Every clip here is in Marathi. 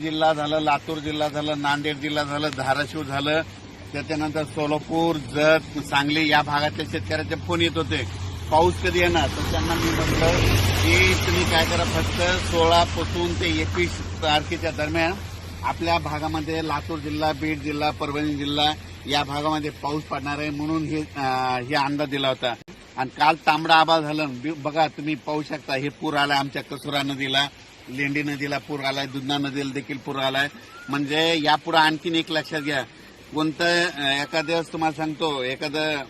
जिल्हा झालं लातूर जिल्हा झालं नांदेड जिल्हा झालं धाराशिव झालं. त्याच्यानंतर सोलापूर जत सांगली या भागातल्या शेतकऱ्याचे फोन येत होते. पाऊस कधी येणार? तर त्यांना मी म्हटलं की तुम्ही काय करा फक्त सोळा पासून ते एकवीस तारखेच्या दरम्यान आपल्या भागामध्ये लातूर जिल्हा बीड जिल्हा परभणी जिल्हा या भागामध्ये पाऊस पडणार आहे म्हणून हे हे अंदाज दिला होता. आणि काल तांबडा आबा झालं. बघा तुम्ही पाहू शकता हे पूर आला आमच्या कसुरा नदीला लेंडी नदीला पूर आलाय दुधना नदीला देखील पूर आलाय. म्हणजे यापुढे आणखीन एक लक्षात घ्या. कोणतं एखाद्या दिवस तुम्हाला सांगतो एखादं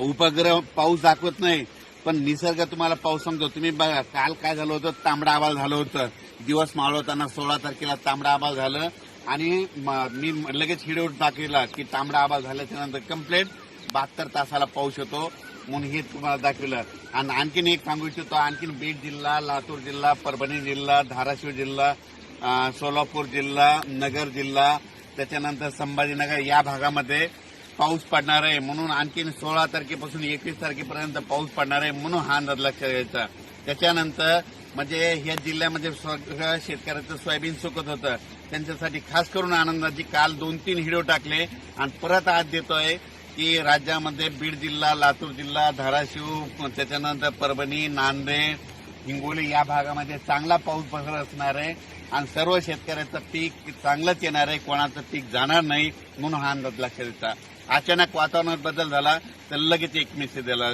उपग्रह पाऊस दाखवत नाही पण निसर्ग तुम्हाला पाऊस सांगतो. तुम्ही बघा काल काय झालं होतं? तांबडा आबाळ झालं होतं. दिवस माळवताना सोळा तारखेला तांबडा आबाळ झालं. आणि मी लगेच हिडो दाखविला की तांबडा आबाळ झाल्याच्यानंतर कंप्लेंट बहात्तर तासाला पाऊस होतो म्हणून हे तुम्हाला दाखवलं. आणि आणखीन एक सांगू इच्छितो आणखीन बीड जिल्हा लातूर जिल्हा परभणी जिल्हा धाराशिव जिल्हा सोलापूर जिल्हा नगर जिल्हा त्याच्यानंतर संभाजीनगर या भागामध्ये पाऊस पडणार आहे. म्हणून आणखीन सोळा तारखेपासून एकवीस तारखेपर्यंत पाऊस पडणार आहे म्हणून हा अंदाज लक्षात घ्यायचा. त्याच्यानंतर म्हणजे ह्या जिल्ह्यामध्ये सगळ्या शेतकऱ्याचं सोयाबीन सुकत होतं. त्यांच्यासाठी खास करून आनंदाची काल दोन तीन हिडो टाकले आणि परत आज देतोय. की राज्यामध्ये बीड जिल्हा लातूर जिल्हा धाराशिव त्याच्यानंतर परभणी नांदेड हिंगोली या भागामध्ये चांगला पाऊस पसरत असणार आहे. आणि सर्व शेतकऱ्याचं पीक चांगलंच येणार आहे. कोणाचं पीक जाणार नाही म्हणून हा अंदाज लक्षात येता. अचानक वातावरणात बदल झाला तर लगेच एक मेसेज दिला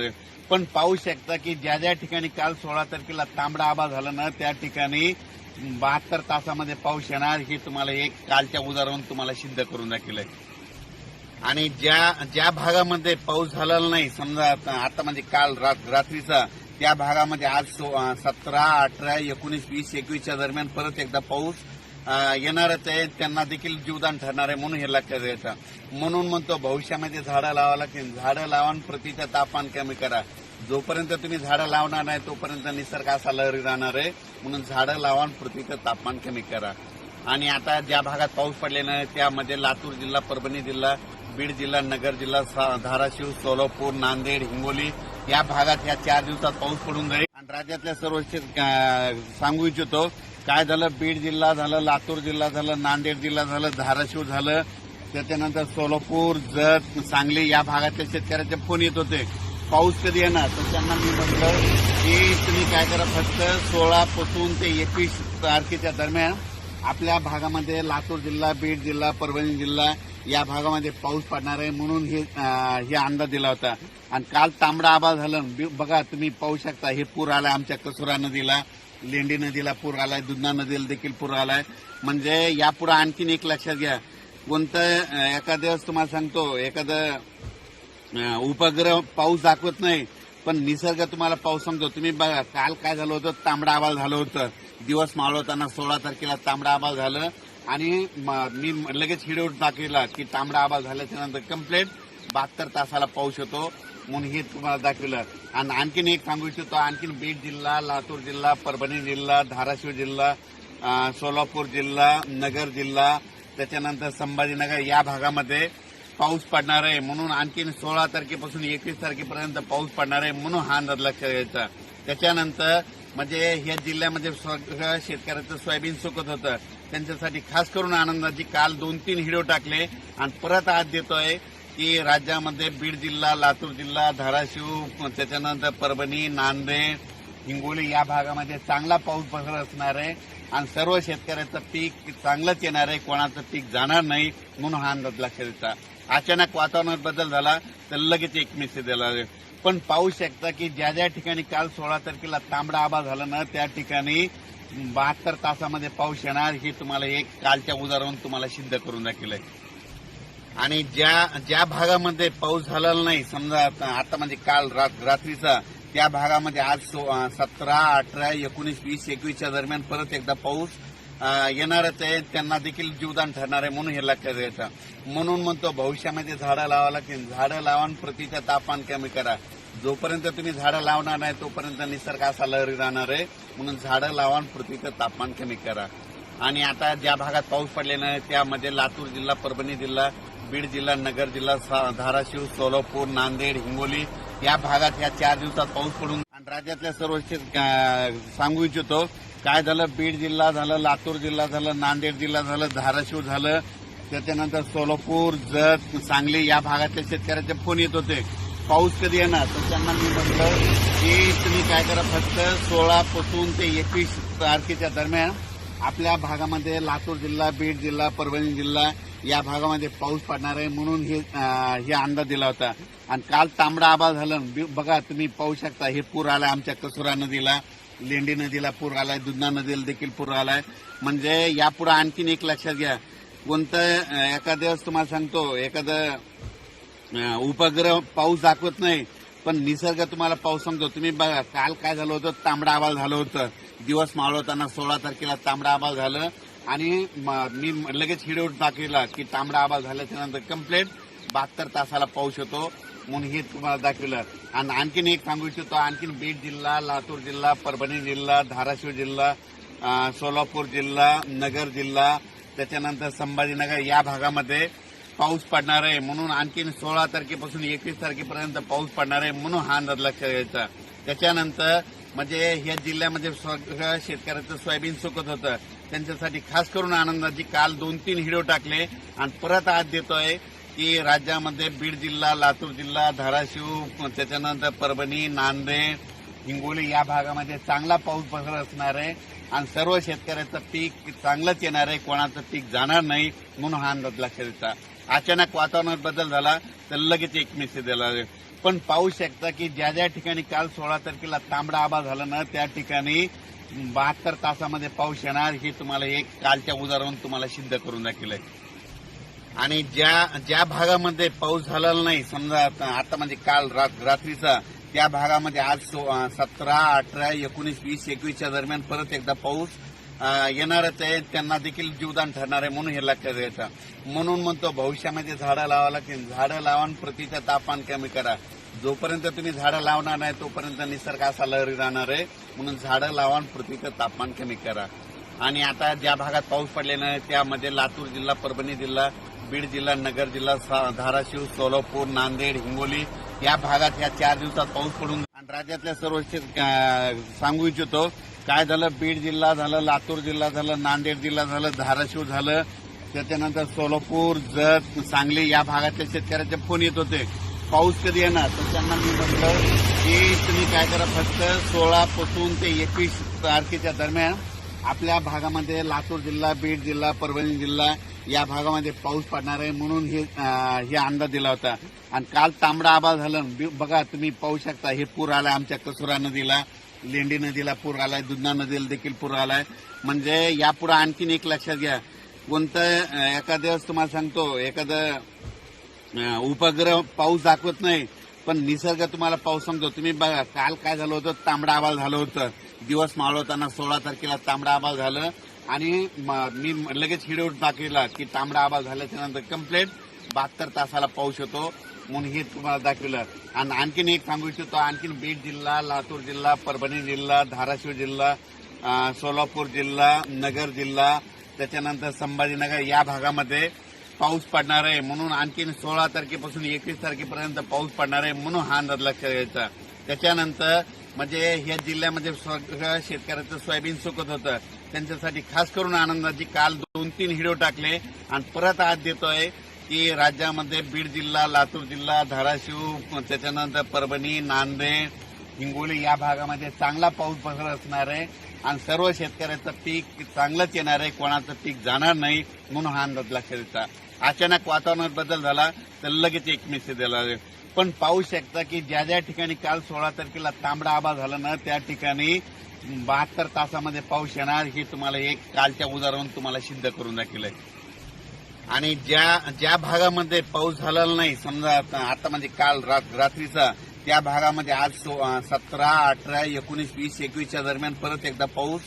पण पाहू शकता की ज्या ज्या ठिकाणी काल सोळा तारखेला तांबडा आबा झाला ना त्या ठिकाणी बहात्तर तासामध्ये पाऊस येणार हे तुम्हाला एक कालच्या उदाहरण तुम्हाला सिद्ध करून दाखवलंय. आणि ज्या ज्या भागामध्ये पाऊस झालेला नाही समजा आता आता म्हणजे काल रात- रात्रीचा त्या भागामध्ये आज सो- सतरा अठरा एकोणीस वीस एकवीसच्या दरम्यान परत एकदा पाऊस येणारच आहे. त्यांना देखील जीवदान ठरणार आहे म्हणून हे लक्षात घ्यायचं म्हणून म्हणतो भविष्यामध्ये झाडं लावा लागतील. झाडं लावा प्रतीचं तापमान कमी करा. जोपर्यंत तुम्ही झाडं लावणार नाही तोपर्यंत निसर्ग असा लहरी राहणार आहे. म्हणून झाडं लावा पृथ्वीचं तापमान कमी करा. आणि आता ज्या भागात पाऊस पडलेला आहे त्यामध्ये लातूर जिल्हा परभणी जिल्हा बीड जिल्हा नगर जिल्हा सा- धाराशिव सोलापूर नांदेड हिंगोली या भागात या चार दिवसात पाऊस पडून जाईल. आणि राज्यातल्या सर्व सांगू इच्छितो काय झालं? बीड जिल्हा झालं लातूर जिल्हा झालं नांदेड जिल्हा झालं धाराशिव झालं. त्याच्यानंतर सोलापूर जत सांगली या भागातल्या शेतकऱ्याचे फोन येत होते. पाऊस कधी येणार? तर त्यांना मी म्हटलं की तुम्ही काय करा फक्त सोळापासून ते एकवीस तारखेच्या दरम्यान आपल्या भागामध्ये लातूर जिल्हा बीड जिल्हा परभणी जिल्हा या भागामध्ये पाऊस पडणार आहे म्हणून हे हे अंदाज दिला होता. आणि काल तांबडा आबाळ झालं. बघा तुम्ही पाहू शकता हे पूर आलाय आमच्या कसुरा नदीला लेंडी नदीला पूर आलाय दुधना नदीला देखील पूर आलाय. म्हणजे यापुढे आणखीन एक लक्षात घ्या. कोणतं अं, एखाद्या दिवस तुम्हाला सांगतो एखादं उपग्रह पाऊस दाखवत नाही पण निसर्ग तुम्हाला पाऊस सांगतो. तुम्ही बघा काल काय झालं होतं? तांबडा आबाल झालं होतं. दिवस मावळताना सोळा तारखेला तांबडा आबाल झालं. आणि मी लगेच हिडवून टाकलेला की तांबडा आबा झाल्याच्यानंतर कम्प्लेट बहात्तर तासाला पाऊस येतो म्हणून हे तुम्हाला दाखवलं. आणि आणखीन एक सांगू इच्छितो आणखीन बीड जिल्हा लातूर जिल्हा परभणी जिल्हा धाराशिव जिल्हा सोलापूर जिल्हा नगर जिल्हा त्याच्यानंतर संभाजीनगर या भागामध्ये पाऊस पडणार आहे म्हणून आणखीन सोळा तारखेपासून एकवीस तारखेपर्यंत पाऊस पडणार आहे म्हणून हा अंदाज लक्षात घ्यायचा. त्याच्यानंतर म्हणजे ह्या जिल्ह्यामध्ये सगळं शेतकऱ्याचं सोयाबीन सुकत होतं. त्यांच्यासाठी खास करून आनंदाची काल दोन तीन हिडो टाकले. आणि परत आज देतोय की राज्यामध्ये बीड जिल्हा लातूर जिल्हा धाराशिव त्याच्यानंतर परभणी नांदेड हिंगोली या भागामध्ये चांगला पाऊस पसरत असणार आहे. आणि सर्व शेतकऱ्याचं पीक चांगलंच येणार आहे. कोणाचं पीक जाणार नाही म्हणून हा अंदाज लक्षात येता अचानक वातावरणात बदल झाला तर लगेच एक मेसेज दिला पण पाहू शकता की ज्या ज्या ठिकाणी काल सोळा तारखेला तांबडा आबा झाला ना त्या ठिकाणी बहात्तर तासामध्ये पाऊस येणार हे तुम्हाला एक कालच्या उदाहरण तुम्हाला सिद्ध करून दाखवलंय. आणि ज्या ज्या भागामध्ये पाऊस झालेला नाही समजा आता आता म्हणजे काल रात- रात्रीचा त्या भागामध्ये आज सो- सतरा अठरा एकोणीस वीस एकवीसच्या दरम्यान परत एकदा पाऊस येणारच आहे. त्यांना देखील जीवदान ठरणार आहे म्हणून हे लक्षात घ्यायचं. म्हणून म्हणतो भविष्यामध्ये झाडं लावा लागतील झाडं लावा आणि प्रतीचं तापमान कमी करा. जोपर्यंत तुम्ही झाडं लावणार नाही तोपर्यंत निसर्ग असा लहरी राहणार आहे. म्हणून झाडं लावा आणि पृथ्वीचं तापमान कमी करा. आणि आता ज्या भागात पाऊस पडलेला आहे त्यामध्ये लातूर जिल्हा परभणी जिल्हा बीड जिल्हा नगर जिल्हा सा- धाराशिव सोलापूर नांदेड हिंगोली या भागात या चार दिवसात पाऊस पडून आणि राज्यातल्या सर्व सांगू इच्छितो काय झालं? बीड जिल्हा झालं लातूर जिल्हा झालं नांदेड जिल्हा झालं धाराशिव झालं. त्याच्यानंतर सोलापूर जत सांगली या भागातल्या शेतकऱ्याचे फोन येत होते. पाऊस कधी येणार? तर त्यांना मी म्हटलं की तुम्ही काय करा फक्त सोळा पासून ते एकवीस तारखेच्या दरम्यान आपल्या भागामध्ये लातूर जिल्हा बीड जिल्हा परभणी जिल्हा या भागामध्ये पाऊस पडणार आहे म्हणून हे हे अंदाज दिला होता. आणि काल तांबडा आबा झालं. बघा तुम्ही पाहू शकता हे पूर आला आमच्या कसुरा नदीला लेंडी नदीला पूर आलाय दुधना नदीला देखील पूर आलाय. म्हणजे यापुढे आणखीन एक लक्षात घ्या. कोणतं एखाद्या तुम्हाला सांगतो एखादं उपग्रह पाऊस दाखवत नाही पण निसर्ग तुम्हाला पाऊस सांगतो. तुम्ही बघा काल काय झालं होतं? तांबडा आबाल झालं होतं. दिवस मावळवताना सोळा तारखेला तांबडा आबाल झालं. आणि मी लगेच हिडवून दाखविला की तांबडा आबाल झाल्याच्यानंतर कम्प्लेट बहात्तर तासाला पाऊस येतो म्हणून हे तुम्हाला दाखवलं. आणि आणखीन एक सांगू इच्छितो आणखीन बीड जिल्हा लातूर जिल्हा परभणी जिल्हा धाराशिव जिल्हा सोलापूर जिल्हा नगर जिल्हा त्याच्यानंतर संभाजीनगर या भागामध्ये पाऊस पडणार आहे म्हणून आणखीन सोळा तारखेपासून एकवीस तारखेपर्यंत पाऊस पडणार आहे म्हणून हा अंदाज लक्षात घ्यायचा. त्याच्यानंतर म्हणजे ह्या जिल्ह्यामध्ये सगळ्या शेतकऱ्याचं सोयाबीन सुकत होतं. त्यांच्यासाठी खास करून आनंदाची काल दोन तीन हिडिओ टाकले. आणि परत आज देतोय की राज्यामध्ये बीड जिल्हा लातूर जिल्हा धाराशिव त्याच्यानंतर परभणी नांदेड हिंगोली या भागामध्ये चांगला पाऊस बसत असणार आहे. आणि सर्व शेतकऱ्याचं पीक चांगलंच येणार आहे. कोणाचं पीक जाणार नाही म्हणून हा अंदाज लक्षात येतात अचानक वातावरणात बदल झाला तर लगेच एक मेसेज दिला पण पाहू शकता की ज्या ज्या ठिकाणी काल सोळा तारखेला तांबडा आबा झाला ना त्या ठिकाणी बहात्तर तासामध्ये पाऊस येणार हे तुम्हाला एक कालच्या उदाहरण तुम्हाला सिद्ध करून दाखवलंय. आणि ज्या ज्या भागामध्ये पाऊस झालेला नाही समजा आता आता म्हणजे काल रात- रात्रीचा त्या भागामध्ये आज सतरा अठरा एकोणीस वीस एकवीसच्या दरम्यान परत एकदा पाऊस येणारच आहे त्यांना देखील जीवदान ठरणार आहे म्हणून हे लक्षात घ्यायचं म्हणून म्हणतो भविष्यामध्ये झाडं लावा लागतील झाडं लावून प्रतीचं तापमान कमी करा. जोपर्यंत तुम्ही झाडं लावणार नाही तोपर्यंत निसर्ग असा लहरी राहणार आहे. म्हणून झाडं लावा प्रतीचं तापमान कमी करा. आणि आता ज्या भागात पाऊस पडलेला आहे त्यामध्ये लातूर जिल्हा परभणी जिल्हा बीड जिल्हा नगर जिल्हा सा- धाराशिव सोलापूर नांदेड हिंगोली या भागात या चार दिवसात पाऊस पडून आणि राज्यातल्या सर्व सांगू इच्छितो काय झालं? बीड जिल्हा झालं लातूर जिल्हा झालं नांदेड जिल्हा झालं धाराशिव झालं. त्याच्यानंतर सोलापूर जत सांगली या भागातल्या शेतकऱ्याचे फोन येत होते. पाऊस कधी येणार? तर त्यांना मी म्हटलं की तुम्ही काय करा फक्त सोळापासून ते एकवीस तारखेच्या दरम्यान आपल्या भागामध्ये लातूर जिल्हा बीड जिल्हा परभणी जिल्हा या भागामध्ये पाऊस पडणार आहे म्हणून हे हे अंदाज दिला होता. आणि काल तांबडा आबा झालं. बी- बघा तुम्ही पाहू शकता हे पूर आला आमच्या कसुरा नदीला. लेंडी नदीला पूर आलाय दुधना नदीला देखील पूर आलाय. म्हणजे यापुढे आणखीन एक लक्षात घ्या. कोणतं अं, एखाद्या तुम्हाला सांगतो एखादं उपग्रह पाऊस दाखवत नाही पण निसर्ग तुम्हाला पाऊस सांगतो. तुम्ही बघा काल काय झालं होतं? तांबडा आबाल झालं होतं. दिवस मावळताना सोळा तारखेला तांबडा आबाल झालं. आणि मी लगेच हिडवून टाकलेला की तांबडा आबाल झाल्याच्यानंतर कम्प्लेट बहात्तर तासाला पाऊस होतो म्हणून हे तुम्हाला दाखवलं. आणि आणखीन एक सांगू इच्छितो आणखीन बीड जिल्हा लातूर जिल्हा परभणी जिल्हा धाराशिव जिल्हा सोलापूर जिल्हा नगर जिल्हा त्याच्यानंतर संभाजीनगर या भागामध्ये पाऊस पडणार आहे. म्हणून आणखीन सोळा तारखेपासून एकवीस तारखेपर्यंत पाऊस पडणार आहे म्हणून हा अंदाज लक्षात घ्यायचा. त्याच्यानंतर म्हणजे ह्या जिल्ह्यामध्ये सगळं शेतकऱ्याचं सोयाबीन सुकत होतं. त्यांच्यासाठी खास करून आनंदाची काल दोन तीन हिडिओ टाकले आणि परत आज देतोय. की राज्यामध्ये बीड जिल्हा लातूर जिल्हा धाराशिव त्याच्यानंतर परभणी नांदेड हिंगोली या भागामध्ये चांगला पाऊस बसत असणार आहे. आणि सर्व शेतकऱ्याचं पीक चांगलंच येणार आहे. कोणाचं पीक जाणार नाही म्हणून हा अंदाज लक्षात अचानक वातावरणात बदल झाला तर लगेच एक मेसेज दिला आहे. पण पाहू शकता की ज्या ज्या ठिकाणी काल सोळा तारखेला तांबडा आबा झाला ना त्या ठिकाणी बहात्तर तासामध्ये पाऊस येणार हे तुम्हाला एक कालच्या उदाहरण तुम्हाला सिद्ध करून दाखवलंय. आणि ज्या ज्या भागामध्ये पाऊस झालेला नाही समजा आता आता म्हणजे काल रात- रात्रीचा त्या भागामध्ये आज सतरा अठरा एकोणीस वीस एकवीसच्या दरम्यान परत एकदा पाऊस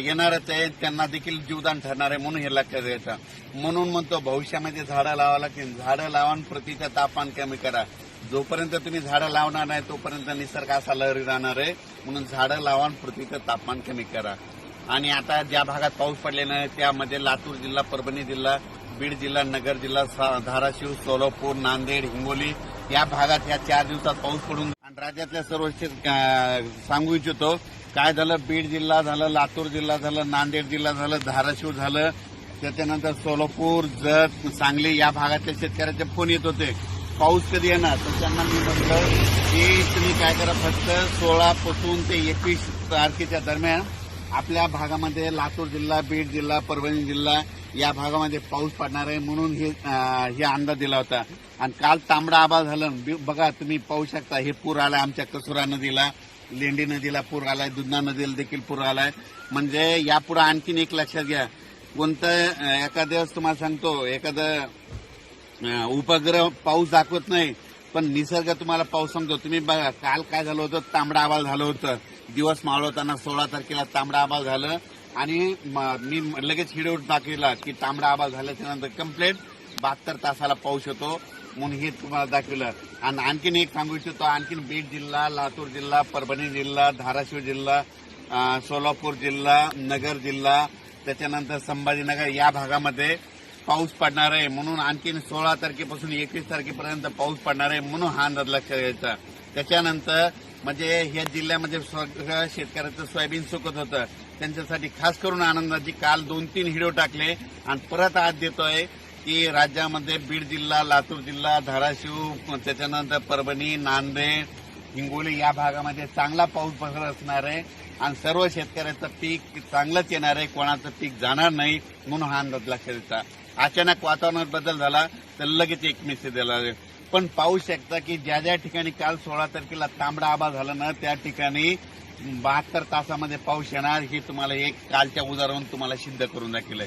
येणारच आहे. त्यांना देखील जीवदान ठरणार आहे म्हणून हे लक्षात घ्यायचं म्हणून म्हणतो भविष्यामध्ये झाडं लावा लागतील. झाडं लावा प्रतीचं तापमान कमी करा. जोपर्यंत तुम्ही झाडं लावणार नाही तोपर्यंत निसर्ग असा लहरी राहणार आहे. म्हणून झाडं लावा आणि पृथ्वीचं तापमान कमी करा. आणि आता ज्या भागात पाऊस पडलेला आहे त्यामध्ये लातूर जिल्हा परभणी जिल्हा बीड जिल्हा नगर जिल्हा सा- धाराशिव सोलापूर नांदेड हिंगोली या भागात या चार दिवसात पाऊस पडून आणि राज्यातल्या सर्व सांगू इच्छितो काय झालं? बीड जिल्हा झालं लातूर जिल्हा झालं नांदेड जिल्हा झालं धाराशिव झालं. त्याच्यानंतर सोलापूर जत सांगली या भागातल्या शेतकऱ्याचे फोन येत होते. पाऊस कधी येणार? तर त्यांना मी म्हटलं की तुम्ही काय करा फक्त सोळापासून ते एकवीस तारखेच्या दरम्यान आपल्या भागामध्ये लातूर जिल्हा बीड जिल्हा परभणी जिल्हा या भागामध्ये पाऊस पडणार आहे म्हणून हे हे अंदाज दिला होता. आणि काल तांबडा आबा झालं. बघा तुम्ही पाहू शकता हे पूर आलाय आमच्या कसुरा नदीला लेंडी नदीला पूर आलाय दुधना नदीला देखील पूर आलाय. म्हणजे यापुढे आणखीन एक लक्षात घ्या. कोणतं एखाद्या तुम्हाला सांगतो एखादं उपग्रह पाऊस दाखवत नाही पण निसर्ग तुम्हाला पाऊस सांगतो. तुम्ही बघा काल काय झालं होतं? तांबडा आबाळ झालं होतं. दिवस मावळताना सोळा तारखेला तांबडा आबाळ झालं. आणि मी लगेच हिडवून दाखविला की तांबडा आबाळ झाल्याच्यानंतर कम्प्लेट बहात्तर तासाला पाऊस होतो म्हणून हे तुम्हाला दाखवलं. आणि आणखीन एक सांगू इच्छितो आणखीन बीड जिल्हा लातूर जिल्हा परभणी जिल्हा धाराशिव जिल्हा सोलापूर जिल्हा नगर जिल्हा त्याच्यानंतर संभाजीनगर या भागामध्ये पाऊस पडणार आहे म्हणून आणखीन सोळा तारखेपासून एकवीस तारखेपर्यंत पाऊस पडणार आहे म्हणून हा अंदाज लक्षात घ्यायचा. त्याच्यानंतर म्हणजे या जिल्ह्यामध्ये सगळ्या शेतकऱ्याचं सोयाबीन सुकत होतं. त्यांच्यासाठी खास करून आनंदाची काल दोन तीन हिडो टाकले. आणि परत आज देतोय की राज्यामध्ये बीड जिल्हा लातूर जिल्हा धाराशिव त्याच्यानंतर परभणी नांदेड हिंगोली या भागामध्ये चांगला पाऊस पसरत असणार आहे. आणि सर्व शेतकऱ्याचं पीक चांगलंच येणार आहे. कोणाचं पीक जाणार नाही म्हणून हा अंदाज लक्षात द्यायचा अचानक वातावरणात बदल झाला तर लगेच एक मेसेज दिला पण पाहू शकता की ज्या ज्या ठिकाणी काल सोळा तारखेला तांबडा आबा झाला ना त्या ठिकाणी बहात्तर तासामध्ये पाऊस येणार हे तुम्हाला एक कालच्या उदाहरण तुम्हाला सिद्ध करून दाखवलंय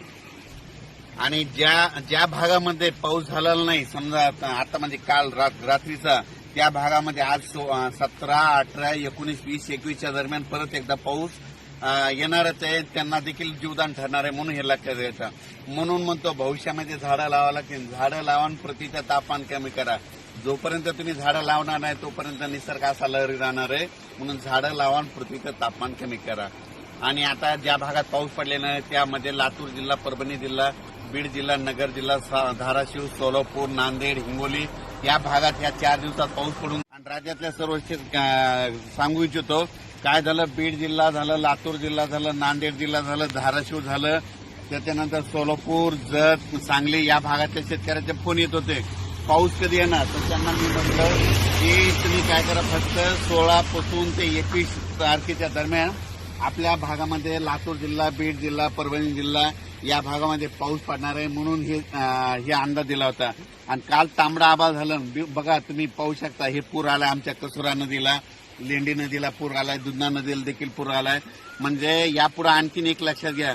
आणि ज्या ज्या भागामध्ये पाऊस झालेला नाही समजा आता आता म्हणजे काल रात- रात्रीचा त्या भागामध्ये आज सतरा अठरा एकोणीस वीस एकवीसच्या दरम्यान परत एकदा पाऊस येणार आहेत त्यांना देखील जीवदान ठरणार आहे म्हणून हे लक्षात घ्यायचं म्हणून म्हणतो भविष्यामध्ये झाडं लावा लागतील. झाडं लावा प्रतीचं पृथ्वीचं तापमान कमी करा. जोपर्यंत तुम्ही झाडं लावणार नाही तोपर्यंत निसर्ग असा लहरी राहणार आहे. म्हणून झाडं लावा पृथ्वीचं तापमान कमी करा. आणि आता ज्या भागात पाऊस पडलेला आहे त्यामध्ये लातूर जिल्हा परभणी जिल्हा बीड जिल्हा नगर जिल्हा सा- धाराशिव सोलापूर नांदेड हिंगोली या भागात या चार दिवसात पाऊस पडून आणि राज्यातल्या सर्व सांगू इच्छितो काय झालं? बीड जिल्हा झालं लातूर जिल्हा झालं नांदेड जिल्हा झालं धाराशिव झालं. त्याच्यानंतर सोलापूर जत सांगली या भागातल्या शेतकऱ्याचे फोन येत होते. पाऊस कधी येणार? तर त्यांना मी म्हटलं की तुम्ही काय करा फक्त सोळापासून ते एकवीस तारखेच्या दरम्यान आपल्या भागामध्ये लातूर जिल्हा बीड जिल्हा परभणी जिल्हा या भागामध्ये पाऊस पडणार आहे म्हणून हे हे अंदाज दिला होता. आणि काल तांबडा आबाळ झालं. बघा तुम्ही पाहू शकता हे पूर आला आमच्या कसुरा नदीला. लेंडी नदीला पूर आलाय दुधना नदीला देखील पूर आलाय. म्हणजे यापुढे आणखीन एक लक्षात घ्या.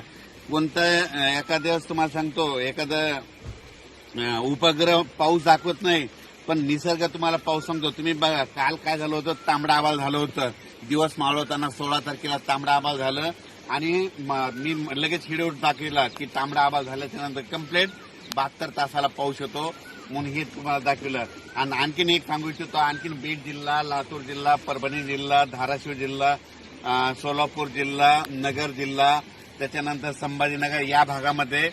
कोणतं अं, एखाद्या तुम्हाला सांगतो एखादं उपग्रह पाऊस दाखवत नाही पण निसर्ग तुम्हाला पाऊस सांगतो तुम्ही बघा काल काय झालं होतं? तांबडा आबाळ झालं होतं. दिवस मावळताना सोळा तारखेला तांबडा आबाळ झालं. आणि मी लगेच हिडवून दाखविला की तांबडा आबाळ झाल्याच्यानंतर कम्प्लेट बहात्तर तासाला पाऊस येतो. म्हणून हे तुम्हाला दाखवलं. आणि आणखीन एक सांगू इच्छितो आणखीन बीड जिल्हा लातूर जिल्हा परभणी जिल्हा धाराशिव जिल्हा सोलापूर जिल्हा नगर जिल्हा त्याच्यानंतर संभाजीनगर या भागामध्ये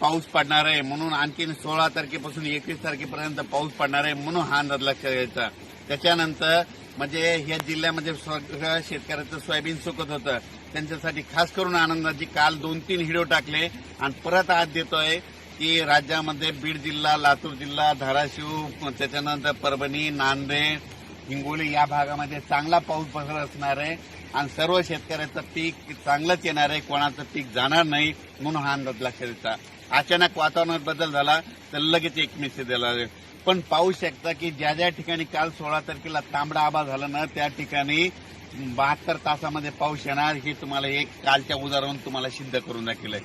पाऊस पडणार आहे. म्हणून आणखीन सोळा तारखेपासून एकवीस तारखेपर्यंत पाऊस पडणार आहे म्हणून हा अंदाज लक्षात घ्यायचा. त्याच्यानंतर म्हणजे या जिल्ह्यामध्ये सगळं शेतकऱ्याचं सोयाबीन सुकत होतं. त्यांच्यासाठी खास करून आनंदाची काल दोन तीन हिडो टाकले आणि परत आज देतोय. की राज्यामध्ये बीड जिल्हा लातूर जिल्हा धाराशिव त्याच्यानंतर परभणी नांदेड हिंगोली या भागामध्ये चांगला पाऊस पसरत असणार आहे. आणि सर्व शेतकऱ्याचं पीक चांगलंच येणार आहे. कोणाचं पीक जाणार नाही म्हणून हा अंदाज लक्षात येतात अचानक वातावरणात बदल झाला तर लगेच एक मेसेज दिला पण पाहू शकता की ज्या ज्या ठिकाणी काल सोळा तारखेला तांबडा आबा झाला ना त्या ठिकाणी बहात्तर तासामध्ये पाऊस येणार हे तुम्हाला एक कालच्या उदाहरण तुम्हाला सिद्ध करून दाखवलंय.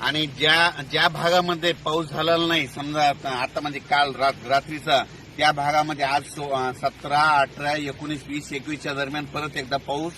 आणि ज्या ज्या भागामध्ये पाऊस झालेला नाही समजा आता आता म्हणजे काल रात- रात्रीचा त्या भागामध्ये आज सतरा अठरा एकोणीस वीस एकवीसच्या दरम्यान परत एकदा पाऊस